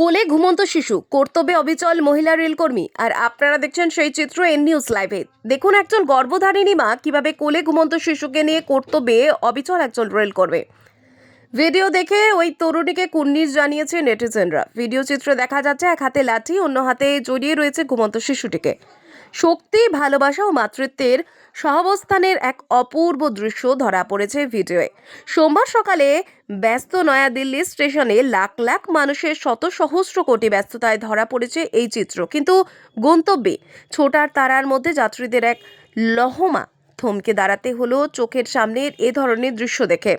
কোলে ঘুমন্ত শিশু, কর্তব্যে অবিচল মহিলা রেলকর্মী। আর আপনারা দেখছেন সেই চিত্র এন নিউজ লাইভে দেখুন একজন গর্ভধারিণী মা কীভাবে কোলে ঘুমন্ত শিশুকে নিয়ে কর্তব্যে অবিচল একজন করবে ভিডিও দেখে ওই তরুণীকে কুর্নিশ জানিয়েছে নেটিজেনরা। ভিডিও চিত্রে দেখা যাচ্ছে, এক হাতে লাঠি, অন্য হাতে জড়িয়ে রয়েছে ঘুমন্ত শিশুটিকে। শক্তি, ভালোবাসা ও মাতৃত্বের সহাবস্থানের এক অপূর্ব দৃশ্য ধরা পড়েছে ভিডিওয়ে। সোমবার সকালে ব্যস্ত নয়াদিল্লি স্টেশনে লাখ লাখ মানুষের শত সহস্র কোটি ব্যস্ততায় ধরা পড়েছে এই চিত্র। কিন্তু গন্তব্যে ছোটার তারার মধ্যে যাত্রীদের এক লহমা থমকে দাঁড়াতে হলো চোখের সামনের এ ধরনের দৃশ্য দেখে।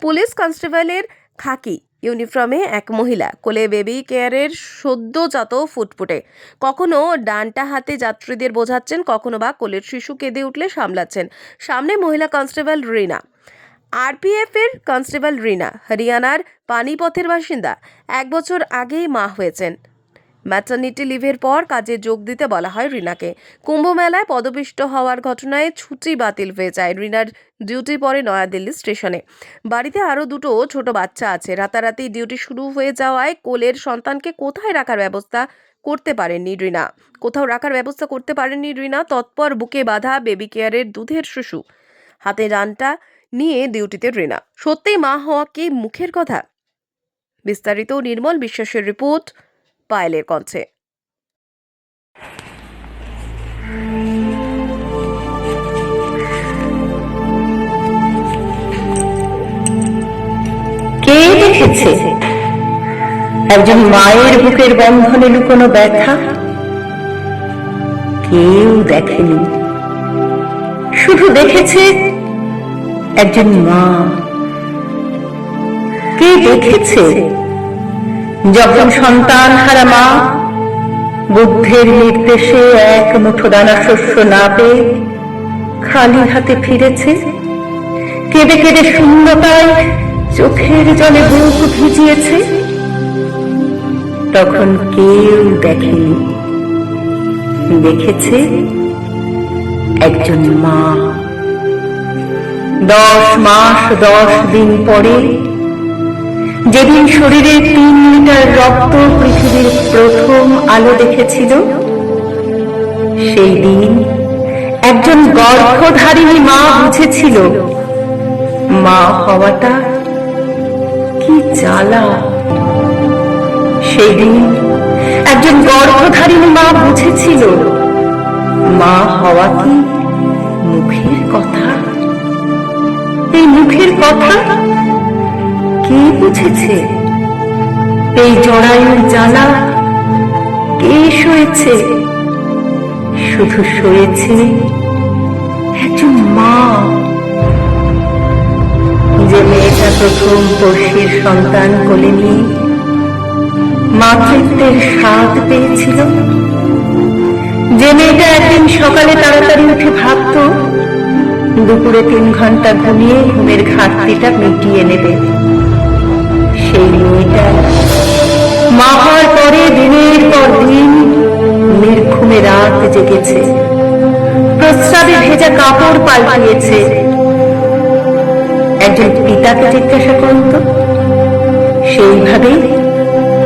পুলিশ কনস্টেবলের খাকি ইউনিফর্মে এক মহিলা। কোলে বেবি কেয়ারের সদ্যজাত ফুটফুটে কখনো ডানটা হাতে যাত্রীদের বোঝাচ্ছেন, কখনো বা কোলের শিশু কেঁদে উঠলে সামলাচ্ছেন। সামনে মহিলা কনস্টেবল রিনা। আরপিএফ এর কনস্টেবল রিনা, হরিয়ানার পানিপথের বাসিন্দা। এক বছর আগেই মা হয়েছেন। ম্যাটার্নিটি লিভের পর কাজে যোগ দিতে বলা হয় রিনাকে। কুম্ভ মেলায় পদপিষ্ট হওয়ার ঘটনায় ছুটি বাতিল হয়ে যায় রিনার ডিউটি পড়ে নয়াদিল্লি স্টেশনে। বাড়িতে আরও দুটো ছোট বাচ্চা আছে। রাতারাতি ডিউটি শুরু হয়ে যাওয়ায় কোলের সন্তানকে কোথায় রাখার ব্যবস্থা করতে পারেননি রিনা। কোথাও রাখার ব্যবস্থা করতে পারেননি রিনা, তৎপর বুকে বাঁধা বেবি কেয়ারের দুধের শিশু। হাতে রানটা নিয়ে ডিউটিতে রিনা। সত্যি মা হওয়া কি মুখের কথা? বিস্তারিত নির্মল বিশ্বাসের রিপোর্ট পায়েলের কণ্ঠে। কে দেখেছে? একজন মায়ের বুকের বন্ধনে লুকোনো ব্যথা? কেউ দেখেনি। শুধু দেখেছে একজন মা। কে দেখেছে? যখন সন্তান হারা মা, বুদ্ধের নির্দেশে এক মুঠো দানা শস্য না পেয়ে খালি হাতে ফিরেছে, কেঁদে কেঁদে শূন্যতায় চোখের জলে বুক ভিজিয়েছে, তখন কেউ দেখেনি। দেখেছে একজন মা। দশ মাস, দশ দিন পরে যেদিন শরীরে তিন লিটার রক্ত পৃথিবীর প্রথম আলো দেখেছিল, সেই দিন একজন গর্ভধারিণী মা বুঝেছিল, মা হওয়াটা কি জ্বালা। সেই দিন একজন গর্ভধারিণী মা বুঝেছিল, মা হওয়া কি মুখের কথা? এই মুখের কথা কে বুঝেছে? এই জড়ায়ুর কে সয়েছে? শুধু সয়েছে একজন মা। যে মেয়েটা প্রথম সন্তান কোলে নিয়ে মাতৃত্বের স্বাদ পেয়েছিল। যে মেয়েটা একদিন সকালে তাড়াতাড়ি উঠে ভাবত, দুপুরে তিন ঘণ্টা ঘুমিয়ে ঘুমের ঘাটতিটা মিটিয়ে নেবে। সেই মেয়েটা। মা পরে, দিনের পর দিন নির্ঘুমে রাত জেগেছে। প্রস্রাবে ভেজা কাপড় পাল্টিয়েছে। একজন পিতাকে জিজ্ঞাসা করুন তো সেইভাবে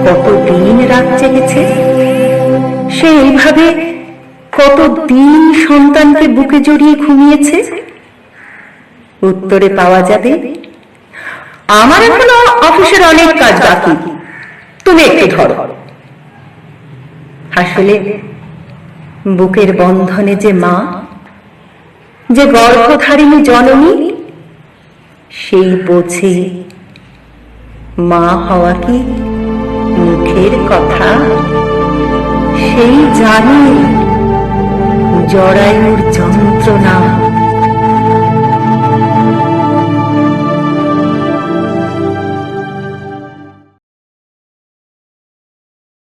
কতদিন রাত জেগেছে? সে এইভাবে কতদিন সন্তানকে বুকে জড়িয়ে ঘুমিয়েছে? উত্তরে পাওয়া যাবে আমার এখনও অফিসের অনেক কাজ বাকি। তুমি একটু ধরো। আসলে বুকের বন্ধনে যে মা যে গর্ভধারিণী জননী সেই বোঝে মা হওয়া কি মুখের কথা? সেই জানে জরায়ুর যন্ত্রণা